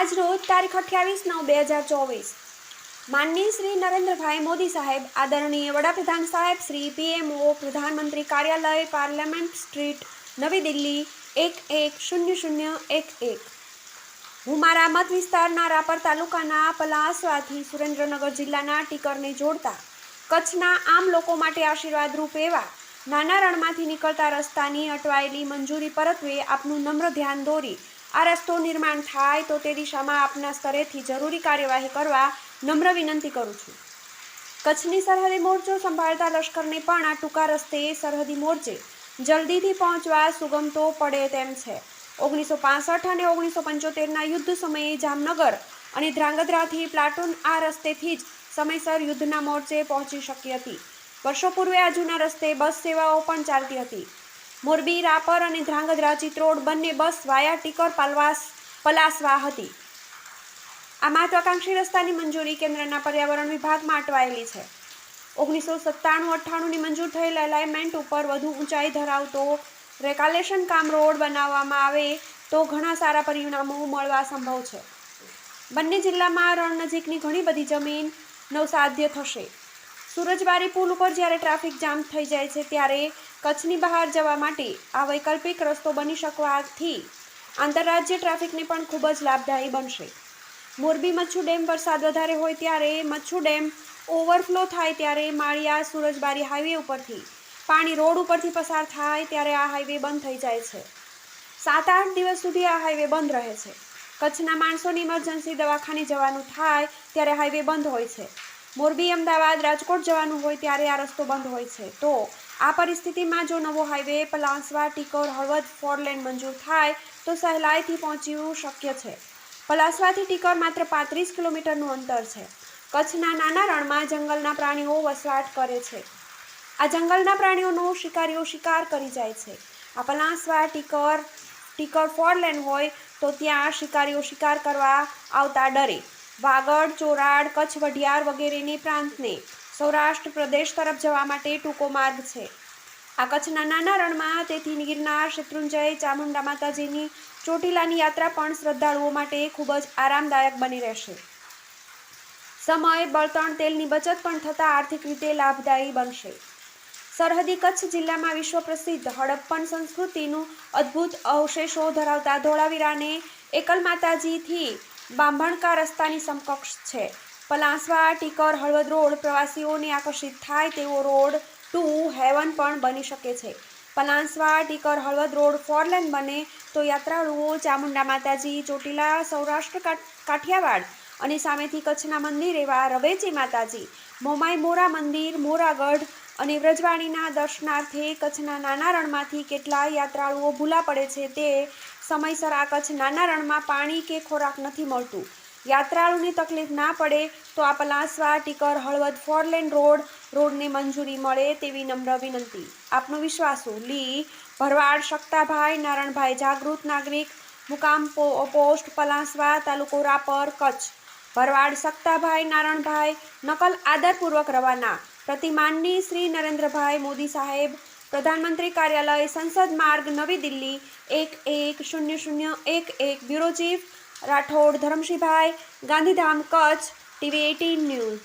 આજ રોજ તારીખ અઠ્યાવીસ નવ બે હજાર ચોવીસ. માનનીય શ્રી નરેન્દ્રભાઈ મોદી સાહેબ, આદરણીય વડાપ્રધાન સાહેબ, શ્રી પીએમઓ, પ્રધાનમંત્રી કાર્યાલય, પાર્લામેન્ટ સ્ટ્રીટ, નવી દિલ્હી એક એક શૂન્ય શૂન્ય એક એક. હું મારા મત વિસ્તારના રાપર તાલુકાના પલાસવાથી સુરેન્દ્રનગર જિલ્લાના ટીકરને જોડતા કચ્છના આમ લોકો માટે આશીર્વાદરૂપ એવા નાના રણમાંથી નીકળતા રસ્તાની અટવાયેલી મંજૂરી પરત્વે આપનું નમ્ર ધ્યાન દોરી આ રસ્તો નિર્માણ થાય તો તે દિશામાં આપના સ્તરેથી જરૂરી કાર્યવાહી કરવા નમ્ર વિનંતી કરું છું. કચ્છની સરહદી મોરચો સંભાળતા લશ્કરને પણ આ ટૂંકા રસ્તે સરહદી મોરચે જલ્દીથી પહોંચવા સુગમતો પડે તેમ છે. ઓગણીસો પાસઠ અને ઓગણીસો પંચોતેરના યુદ્ધ સમયે જામનગર અને ધ્રાંગધ્રાથી પ્લાટૂન આ રસ્તેથી જ સમયસર યુદ્ધના મોરચે પહોંચી શકી હતી. વર્ષો પૂર્વે આ જૂના રસ્તે બસ સેવાઓ પણ ચાલતી હતી. મોરબી, રાપર અને ધ્રાંગધ્રા ચિત્રોડ બંને બસ વાયા ટીકર પાલવાસ પલાસવા હતી. આ મહત્વાકાંક્ષી રસ્તાની મંજૂરી કેન્દ્રના પર્યાવરણ વિભાગમાં અટવાયેલી છે. ઓગણીસો સત્તાણું અઠ્ઠાણુંની મંજૂર થયેલ એલાઇમેન્ટ ઉપર વધુ ઊંચાઈ ધરાવતો રેકાલેશન કામ રોડ બનાવવામાં આવે તો ઘણા સારા પરિણામો મળવા સંભવ છે. બંને જિલ્લામાં રણ નજીકની ઘણી બધી જમીન નવસાધ્ય થશે. સુરજબારી પુલ ઉપર જ્યારે ટ્રાફિક જામ થઈ જાય છે ત્યારે કચ્છની બહાર જવા માટે આ વૈકલ્પિક રસ્તો બની શકવાથી આંતરરાજ્ય ટ્રાફિકને પણ ખૂબ જ લાભદાયી બનશે. મોરબી મચ્છુ ડેમ વરસાદ વધારે હોય ત્યારે મચ્છુ ડેમ ઓવરફ્લો થાય ત્યારે માળિયા સુરજબારી હાઈવે ઉપરથી પાણી રોડ ઉપરથી પસાર થાય ત્યારે આ હાઈવે બંધ થઈ જાય છે. સાત આઠ દિવસ સુધી આ હાઈવે બંધ રહે છે. કચ્છના માણસોની ઇમરજન્સી દવાખાને જવાનું થાય ત્યારે હાઈવે બંધ હોય છે. મોરબી, અમદાવાદ, રાજકોટ જવાનું હોય ત્યારે આ રસ્તો બંધ હોય છે. તો આ પરિસ્થિતિમાં જો નવો highway Palasva, Tikor, Halvad four lane મંજૂર થાય, તો સહેલાઈથી પહોંચવું શક્ય છે. પલાસવાથી ટીકોર માત્ર પાંત્રીસ કિલોમીટરનું અંતર છે. કચ્છના નાના રણમાં જંગલના પ્રાણીઓ વસવાટ કરે છે. આ જંગલના પ્રાણીઓનો શિકારીઓ શિકાર કરી જાય છે. આ પલાસવા, ટીકર ટીકર ફોર લેન હોય તો ત્યાં શિકારીઓ શિકાર કરવા આવતા ડરે. વાગડ, ચોરાડ કચ્છ વઢિયાર વગેરેની પ્રાંતને સૌરાષ્ટ્ર પ્રદેશ તરફ જવા માટે ટૂંકો માર્ગ છે. આ કચ્છના નાના રણમાં તેથી ગિરનાર, શત્રુંજય, ચામુંડા માતાજીની ચોટીલાની યાત્રા પણ શ્રદ્ધાળુઓ માટે ખૂબ જ આરામદાયક બની રહેશે. સમય, બળતણ, તેલની બચત પણ થતાં આર્થિક રીતે લાભદાયી બનશે. સરહદી કચ્છ જિલ્લામાં વિશ્વ પ્રસિદ્ધ હડપ્પન સંસ્કૃતિનું અદ્ભુત અવશેષો ધરાવતા ધોળાવીરાને એકલ માતાજીથી બાંભણકા રસ્તાની સમકક્ષ છે. પલાસવા, ટીકર, હળવદ રોડ પ્રવાસીઓને આકર્ષિત થાય તેવો રોડ ટુ હેવન પણ બની શકે છે. Palasva, Tikar, Halvad road four lane બને તો યાત્રાળુઓ ચામુંડા માતાજી, ચોટીલા, સૌરાષ્ટ્ર કાઠિયાવાડ અને સામેથી કચ્છના મંદિર એવા રવેચી માતાજી, મોમાઈ મોરા મંદિર, મોરાગઢ અને વ્રજવાણીના દર્શનાર્થે કચ્છના નાના રણમાંથી કેટલાય યાત્રાળુઓ ભૂલા પડે છે તે સમયસર આ કચ્છ નાના રણમાં પાણી કે ખોરાક નથી મળતું. યાત્રાળુની તકલીફ ના પડે તો આ Palasva, Tikar, Halvad, four lane road, રોડને મંજૂરી મળે તેવી નમ્ર વિનંતી. આપનો વિશ્વાસુ લી ભરવાડ શકતાભાઈ, નારણભાઈ જાગૃત નાગરિક મુકામ પોસ્ટ, પલાસવા તાલુકો રાપર, કચ્છ. ભરવાડ સક્તાભાઈ નારણભાઈ નકલ આદરપૂર્વક રવાના. પ્રતિમાનની શ્રી નરેન્દ્રભાઈ મોદી સાહેબ પ્રધાનમંત્રી કાર્યાલય સંસદ માર્ગ નવી દિલ્હી, એક એક શૂન્ય શૂન્ય એક એક bureau chief Rathod Dharamshibhai Gandhidham Kutch, TV eighteen news.